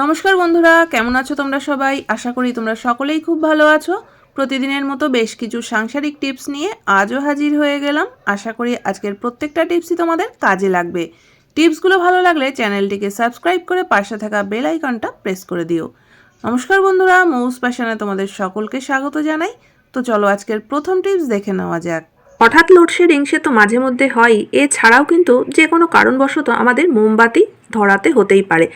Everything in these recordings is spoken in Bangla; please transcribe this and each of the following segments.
নমস্কার বন্ধুরা, কেমন আছো তোমরা সবাই? আশা করি তোমরা সকলেই খুব ভালো আছো। প্রতিদিনের মতো বেশ কিছু সাংসারিক টিপস নিয়ে আজও হাজির হয়ে গেলাম। আশা করি আজকের প্রত্যেকটা টিপসই তোমাদের কাজে লাগবে। টিপসগুলো ভালো লাগলে চ্যানেলটিকে সাবস্ক্রাইব করে পাশে থাকা বেল আইকনটা প্রেস করে দিও। নমস্কার বন্ধুরা, মৌস প্যাশনে তোমাদের সকলকে স্বাগত জানাই। তো চলো আজকের প্রথম টিপস দেখে নেওয়া যাক। হঠাৎ লোডশেডিং সে তো মাঝে মধ্যে হয় এছাড়াও কিন্তু যে কোনো কারণবশত আমাদের মোমবাতি ধরাতে হতেই পারে।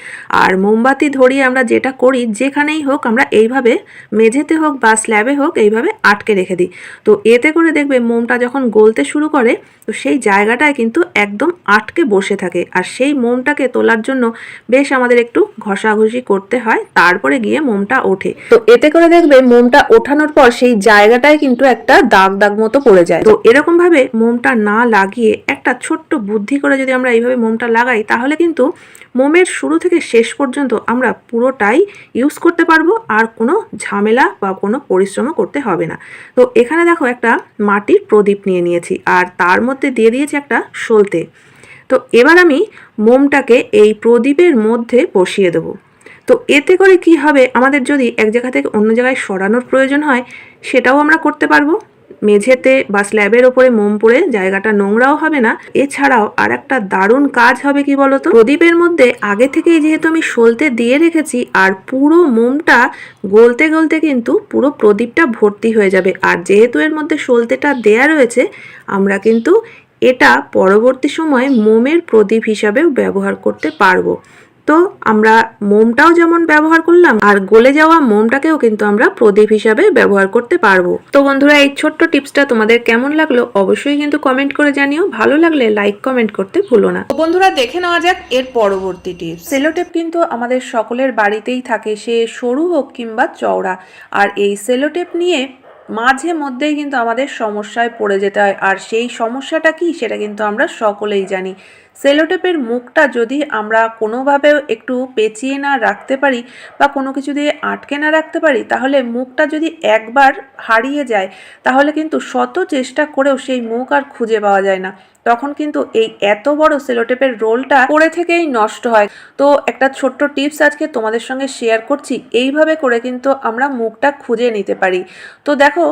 আর মোমবাতি ধরিয়ে আমরা যেটা করি, যেখানেই হোক আমরা এইভাবে মেঝেতে হোক বা স্ল্যাবে হোক এইভাবে আটকে রেখে দিই। তো এতে করে দেখবে মোমটা যখন গলতে শুরু করে, তো সেই জায়গাটায় কিন্তু একদম আটকে বসে থাকে। আর সেই মোমটাকে তোলার জন্য বেশ আমাদের একটু ঘষাঘষি করতে হয়, তারপরে গিয়ে মোমটা ওঠে। তো এতে করে দেখবে মোমটা ওঠানোর পর সেই জায়গাটায় কিন্তু একটা দাগ দাগ মতো পড়ে যায়। তো এরকমভাবে মোমটা না লাগিয়ে একটা ছোট্ট বুদ্ধি করে যদি আমরা এইভাবে মোমটা লাগাই, তাহলে কিন্তু মোমের শুরু থেকে শেষ পর্যন্ত আমরা পুরোটাই ইউজ করতে পারব, আর কোনো ঝামেলা বা কোনো পরিশ্রমও করতে হবে না। তো এখানে দেখো একটা মাটির প্রদীপ নিয়ে নিয়েছি, আর তার মধ্যে দিয়ে দিয়েছি একটা সলতে। তো এবার আমি মোমটাকে এই প্রদীপের মধ্যে বসিয়ে দেবো। তো এতে করে কি হবে? আমাদের যদি এক জায়গা থেকে অন্য জায়গায় সরানোর প্রয়োজন হয়, সেটাও আমরা করতে পারব। মেঝেতে বা স্ল্যাবের ওপরে মোম পড়ে জায়গাটা নোংরাও হবে না। এছাড়াও আর একটা দারুণ কাজ হবে কি বলতো? প্রদীপের মধ্যে আগে থেকেই যেহেতু আমি সলতে দিয়ে রেখেছি, আর পুরো মোমটা গলতে গলতে কিন্তু পুরো প্রদীপটা ভর্তি হয়ে যাবে। আর যেহেতু এর মধ্যে সলতেটা দেয়া রয়েছে, আমরা কিন্তু এটা পরবর্তী সময়ে মোমের প্রদীপ হিসাবেও ব্যবহার করতে পারব। তো আমরা মোমটাও যেমন ব্যবহার করলাম আর গলে যাওয়া মোমটাকেও কিন্তু আমরা প্রদীপ হিসাবে ব্যবহার করতে পারব। তো বন্ধুরা এই ছোট্ট টিপসটা তোমাদের কেমন লাগল অবশ্যই কিন্তু কমেন্ট করে জানিও। ভালো লাগলে লাইক কমেন্ট করতে ভুলো না। তো বন্ধুরা দেখে নেওয়া যাক এর পরবর্তী টিপস সেলোটেপ কিন্তু আমাদের সকলের বাড়িতেই থাকে সে সরু হোক কিংবা চওড়া। আর এই সেলোটেপ নিয়ে মাঝে মধ্যেই কিন্তু আমাদের সমস্যায় পড়ে যেতে হয়। আর সেই সমস্যাটা কি সেটা কিন্তু আমরা সকলেই জানি। সেলোটেপের মুখটা যদি আমরা কোনোভাবেও একটু পেঁচিয়ে না রাখতে পারি বা কোনো কিছু দিয়ে আটকে না রাখতে পারি, তাহলে মুখটা যদি একবার হারিয়ে যায়, তাহলে কিন্তু শত চেষ্টা করেও সেই মুখ আর খুঁজে পাওয়া যায় না। তখন কিন্তু এই এত বড় সেলোটেপের রোলটা পরে থেকেই নষ্ট হয়। তো একটা ছোট্ট টিপস আজকে তোমাদের সঙ্গে শেয়ার করছি, এইভাবে করে কিন্তু আমরা মুখটা খুঁজে নিতে পারি। তো দেখো,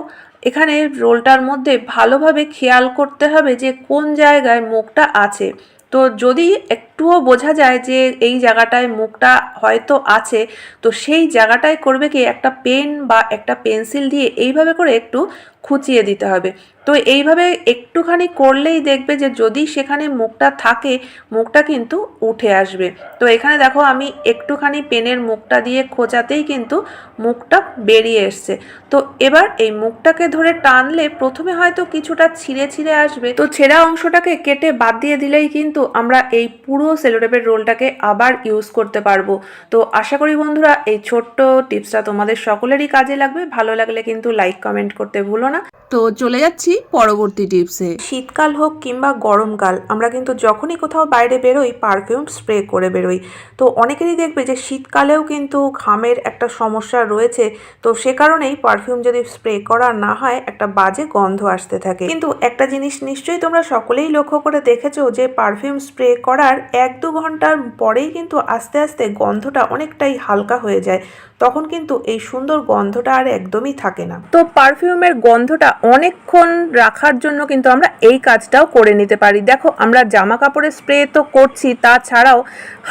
এখানে রোলটার মধ্যে ভালোভাবে খেয়াল করতে হবে যে কোন জায়গায় মুখটা আছে। তো যদি একটুও বোঝা যায় যে এই জায়গাটায় মুখটা হয়তো আছে, তো সেই জায়গাটায় করবে কি একটা পেন বা একটা পেন্সিল দিয়ে এইভাবে করে একটু খুঁচিয়ে দিতে হবে। তো এইভাবে একটুখানি করলেই দেখবে যে যদি সেখানে মুখটা থাকে, মুখটা কিন্তু উঠে আসবে। তো এখানে দেখো আমি একটুখানি পেনের মুখটা দিয়ে খোঁচাতেই কিন্তু মুখটা বেরিয়ে এসছে। তো এবার এই মুখটাকে ধরে টানলে প্রথমে হয়তো কিছুটা ছিঁড়ে ছিঁড়ে আসবে। তো ছেঁড়া অংশটাকে কেটে বাদ দিয়ে দিলেই কিন্তু আমরা এই পুরো সেলোটেপের রোলটাকে আবার ইউজ করতে পারব। তো আশা করি বন্ধুরা এই ছোট্ট টিপসটা তোমাদের সকলেরই কাজে লাগবে। ভালো লাগলে কিন্তু লাইক, কমেন্ট করতে ভুলো না? তো চলে যাচ্ছি পরবর্তী টিপসে। শীতকাল হোক কিংবা গরমকাল আমরা কিন্তু যখনই কোথাও বাইরে বেরোই পারফিউম স্প্রে করে বেরোই। তো অনেকেরই দেখবে যে শীতকালেও কিন্তু ঘামের একটা সমস্যা রয়েছে। তো সে কারণেই পারফিউম যদি স্প্রে করা না হয় একটা বাজে গন্ধ আসতে থাকে। কিন্তু একটা জিনিস নিশ্চয়ই তোমরা সকলেই লক্ষ্য করে দেখেছ যে পারফিউম স্প্রে করার এক দু ঘণ্টার পরেই কিন্তু আস্তে আস্তে গন্ধটা অনেকটাই হালকা হয়ে যায়। তখন কিন্তু এই সুন্দর গন্ধটা আর একদমই থাকে না। তো পারফিউমের গন্ধটা অনেকক্ষণ রাখার জন্য কিন্তু আমরা এই কাজটাও করে নিতে পারি। দেখো, আমরা জামা কাপড়ে স্প্রে তো করছি, তাছাড়াও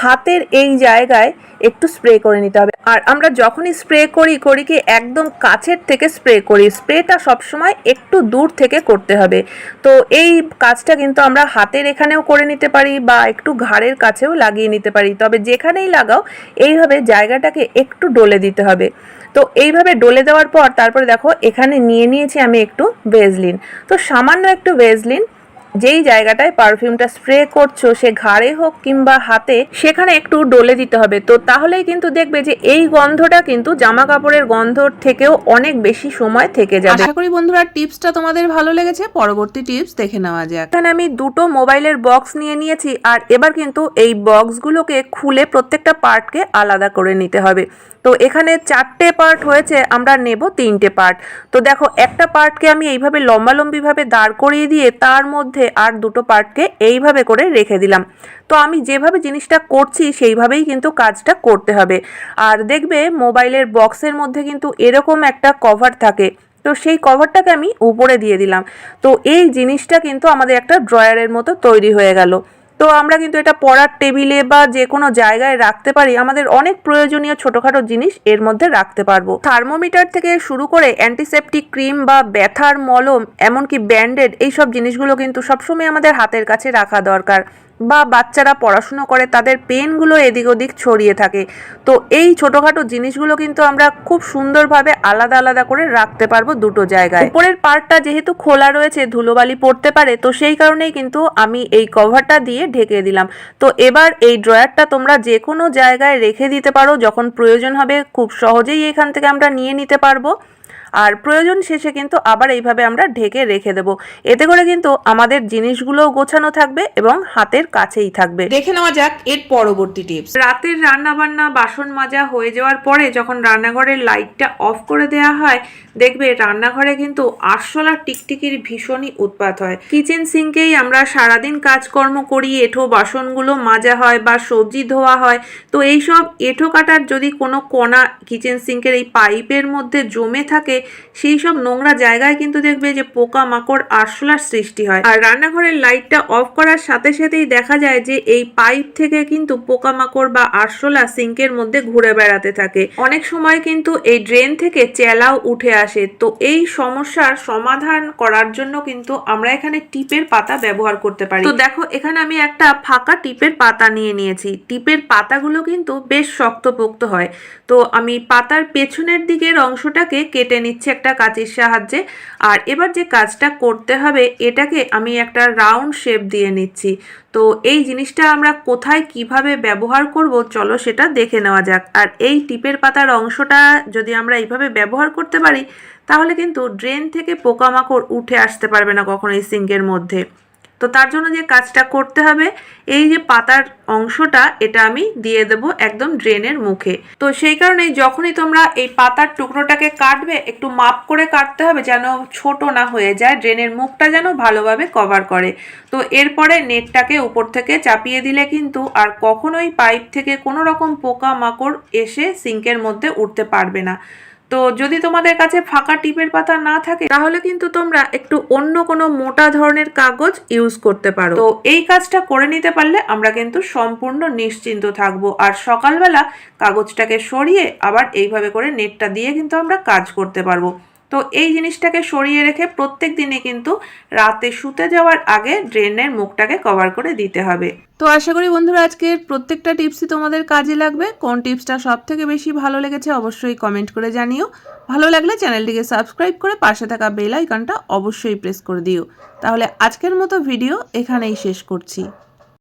হাতের এই জায়গায় একটু স্প্রে করে নিতে হবে। আর আমরা যখনই স্প্রে করি করি কি একদম কাছের থেকে স্প্রে করি। স্প্রেটা সবসময় একটু দূর থেকে করতে হবে। তো এই কাজটা কিন্তু আমরা হাতের এখানেও করে নিতে পারি বা একটু ঘাড়ের কাছেও লাগিয়ে নিতে পারি। তবে যেখানেই লাগাও, এইভাবে জায়গাটাকে একটু ডলে দিতে হবে। তো এইভাবে ডলে দেওয়ার পর তারপরে দেখো এখানে নিয়ে নিয়েছি আমি একটু ভেজলিন। তো সামান্য একটু ভেজলিন যেই জায়গাটায় পারফিউমটা স্প্রে করছ সে ঘাড়ে হোক কিংবা হাতে সেখানে একটু ডলে দিতে হবে। তো তাহলেই কিন্তু দেখবে যে এই গন্ধটা কিন্তু জামা কাপড়ের গন্ধর থেকেও অনেক বেশি সময় থেকে যাবে। আশা করি বন্ধুরা টিপসটা তোমাদের ভালো লেগেছে। পরবর্তী টিপস দেখে নেওয়া যাক। এখানে আমি দুটো মোবাইলের বক্স নিয়ে নিয়েছি আর এবার কিন্তু এই বক্সগুলোকে খুলে প্রত্যেকটা পার্টকে আলাদা করে নিতে হবে। তো এখানে চারটে পার্ট হয়েছে আমরা নেব তিনটে পার্ট। তো দেখো একটা পার্টকে আমি এইভাবে লম্বালম্বিভাবে দাঁড় করিয়ে দিয়ে তার মধ্যে মধ্যে আর দুটো পার্টকে এইভাবে করে রেখে দিলাম। তো আমি যেভাবে জিনিসটা করছি, সেইভাবেই কিন্তু কাজটা করতে হবে। আর দেখবে মোবাইলের বক্সের মধ্যে কিন্তু এরকম একটা কভার থাকে। তো সেই কভারটাকে আমি উপরে দিয়ে দিলাম। তো এই জিনিসটা কিন্তু আমাদের একটা ড্রয়ারের মতো তৈরি হয়ে গেল। তো আমরা কিন্তু এটা পড়ার টেবিলে বা যে কোনো জায়গায় রাখতে পারি। আমাদের অনেক প্রয়োজনীয় ছোটোখাটো জিনিস এর মধ্যে রাখতে পারব। থার্মোমিটার থেকে শুরু করে অ্যান্টিসেপটিক ক্রিম বা ব্যথার মলম, এমনকি ব্যান্ডেড, এইসব জিনিসগুলো কিন্তু সবসময় আমাদের হাতের কাছে রাখা দরকার। বা বাচ্চারা পড়াশুনো করে, তাদের পেনগুলো এদিক ওদিক ছড়িয়ে থাকে। তো এই ছোটোখাটো জিনিসগুলো কিন্তু আমরা খুব সুন্দরভাবে আলাদা আলাদা করে রাখতে পারব দুটো জায়গায়। উপরের পার্টটা যেহেতু খোলা রয়েছে, ধুলোবালি পড়তে পারে, তো সেই কারণেই কিন্তু আমি এই কভারটা দিয়ে ঢেকে দিলাম। তো এবার এই ড্রয়ারটা তোমরা যে কোনো জায়গায় রেখে দিতে পারো, যখন প্রয়োজন হবে খুব সহজেই এখান থেকে আমরা নিয়ে নিতে পারব। আর প্রয়োজন শেষে কিন্তু আবার এইভাবে আমরা ঢেকে রেখে দেব। এতে করে কিন্তু আমাদের জিনিসগুলোও গোছানো থাকবে এবং হাতের কাছেই থাকবে। দেখে নেওয়া যাক এর পরবর্তী টিপস। রাতের রান্না বান্না বাসন মাজা হয়ে যাওয়ার পরে যখন রান্নাঘরের লাইটটা অফ করে দেওয়া হয় দেখবে রান্নাঘরে কিন্তু আরশোলা টিকটিকির ভীষণই উৎপাত হয়। কিচেন সিঙ্কেই আমরা সারাদিন কাজকর্ম করি এঁঠো বাসনগুলো মাজা হয় বা সবজি ধোয়া হয়। তো এইসব এঁঠো কাটার যদি কোনো কণা কিচেন সিঙ্কের এই পাইপের মধ্যে জমে থাকে সেই সব নোংরা জায়গায় কিন্তু দেখবে যে পোকা মাকড় আরশোলার সৃষ্টি হয়। আর রান্নাঘরের লাইটটা অফ করার সাথে সাথেই দেখা যায় যে এই পাইপ থেকে কিন্তু পোকা মাকড় বা আরশোলা সিঙ্কের মধ্যে ঘুরে বেড়াতে থাকে। অনেক সময় কিন্তু এই ড্রেন থেকে চেলাও উঠে আসে। তো এই সমস্যার সমাধান করার জন্য কিন্তু আমরা এখানে টিপের পাতা ব্যবহার করতে পারি। তো দেখো, এখানে আমি একটা ফাঁকা টিপের পাতা নিয়ে নিয়েছি। টিপের পাতাগুলো কিন্তু বেশ শক্তপোক্ত হয়। তো আমি পাতার পেছনের দিকের অংশটাকে কেটে নিচ্ছি একটা কাঁচির সাহায্যে। আর এবার যে কাজটা করতে হবে, এটাকে আমি একটা রাউন্ড শেপ দিয়ে নিচ্ছি। তো এই জিনিসটা আমরা কোথায় কীভাবে ব্যবহার করব, চলো সেটা দেখে নেওয়া যাক। আর এই টিপের পাতার অংশটা যদি আমরা এইভাবে ব্যবহার করতে পারি, তাহলে কিন্তু ড্রেন থেকে পোকামাকড় উঠে আসতে পারবে না কখনো এই সিঙ্কের মধ্যে। তো তার জন্য যে কাজটা করতে হবে, এই যে পাতার অংশটা, এটা আমি দিয়ে দেব একদম ড্রেনের মুখে। তো সেই কারণে যখনই তোমরা এই পাতার টুকরোটাকে কাটবে, একটু মাপ করে কাটতে হবে যেন ছোট না হয়ে যায়, ড্রেনের মুখটা যেন ভালোভাবে কভার করে। তো এরপরে নেটটাকে উপর থেকে চাপিয়ে দিলে কিন্তু আর কখনোই পাইপ থেকে কোনো রকম পোকা মাকড় এসে সিঙ্কের মধ্যে উঠতে পারবে না। তো যদি তোমাদের কাছে ফাঁকা টিপের পাতা না থাকে, তাহলে কিন্তু তোমরা একটু অন্য কোনো মোটা ধরনের কাগজ ইউজ করতে পারো। তো এই কাজটা করে নিতে পারলে আমরা কিন্তু সম্পূর্ণ নিশ্চিন্ত থাকব। আর সকালবেলা কাগজটাকে সরিয়ে আবার এইভাবে করে নেটটা দিয়ে কিন্তু আমরা কাজ করতে পারব। তো এই জিনিসটাকে সরিয়ে রেখে প্রত্যেক দিনে কিন্তু রাতে শুতে যাওয়ার আগে ড্রেনের মুখটাকে কভার করে দিতে হবে। তো আশা করি বন্ধুরা আজকের প্রত্যেকটা টিপসই তোমাদের কাজে লাগবে। কোন টিপসটা সব থেকে বেশি ভালো লেগেছে অবশ্যই কমেন্ট করে জানিও। ভালো লাগলে চ্যানেলটিকে সাবস্ক্রাইব করে পাশে থাকা বেল আইকনটা অবশ্যই প্রেস করে দিও। তাহলে আজকের মতো ভিডিও এখানেই শেষ করছি।